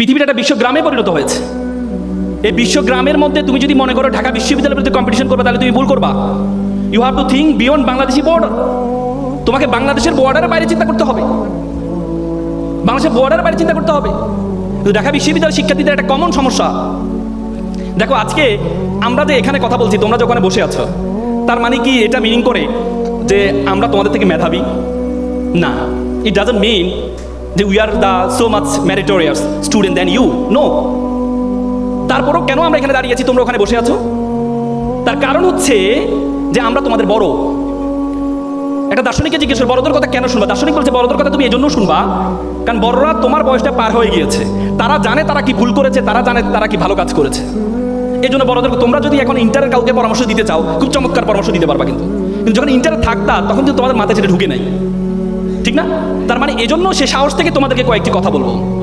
পৃথিবীর একটা বিশ্বগ্রামে পরিণত হয়েছে। এই বিশ্বগ্রামের মধ্যে তুমি যদি মনে করো ঢাকা বিশ্ববিদ্যালয়ের বিরুদ্ধে কম্পিটিশন করবে, তাহলে তুমি ভুল করবা। You have to think beyond Bangladeshi border তোমাকে বাংলাদেশের বর্ডারের বাইরে চিন্তা করতে হবে। বাংলাদেশের বর্ডারের বাইরে চিন্তা করতে হবে। ঢাকা বিশ্ববিদ্যালয়ের শিক্ষার্থীদের একটা কমন সমস্যা। দেখো, আজকে আমরা যে এখানে কথা বলছি, তোমরা যে ওখানে বসে আছো, তার মানে কি এটা মিনিং করে যে আমরা তোমাদের থেকে মেধাবী? না। ইট ডাজন্ট মিন যে we are the so much meritorious student then you know তারপরও কেন আমরা এখানে দাঁড়িয়ে আছি? তোমরা ওখানে বসে আছো? তার কারণ হচ্ছে যে আমরা তোমাদের বড়। একটা দার্শনিককে জিজ্ঞেস বড়দের কথা কেন শুনবা? দার্শনিক বলছে, বড়দের কথা তুমি এই জন্য শুনবা, কারণ বড়রা তোমার বয়সটা পার হয়ে গিয়েছে। তারা জানে তারা কি ভুল করেছে, তারা জানে তারা কি ভালো কাজ করেছে। এই জন্য বড়দের তোমরা যদি এখন ইন্টারের কাউকে পরামর্শ দিতে চাও, খুব চমৎকার পরামর্শ দিতে পারবা কিন্তু। কিন্তু যখন ইন্টারে থাকতা, তখন কিন্তু তোমাদের মাথায় সেটা ঢুকে নাই। ঠিক না? তার মানে এজন্য সে সাহস থেকে তোমাদেরকে কয়েকটি কথা বলব।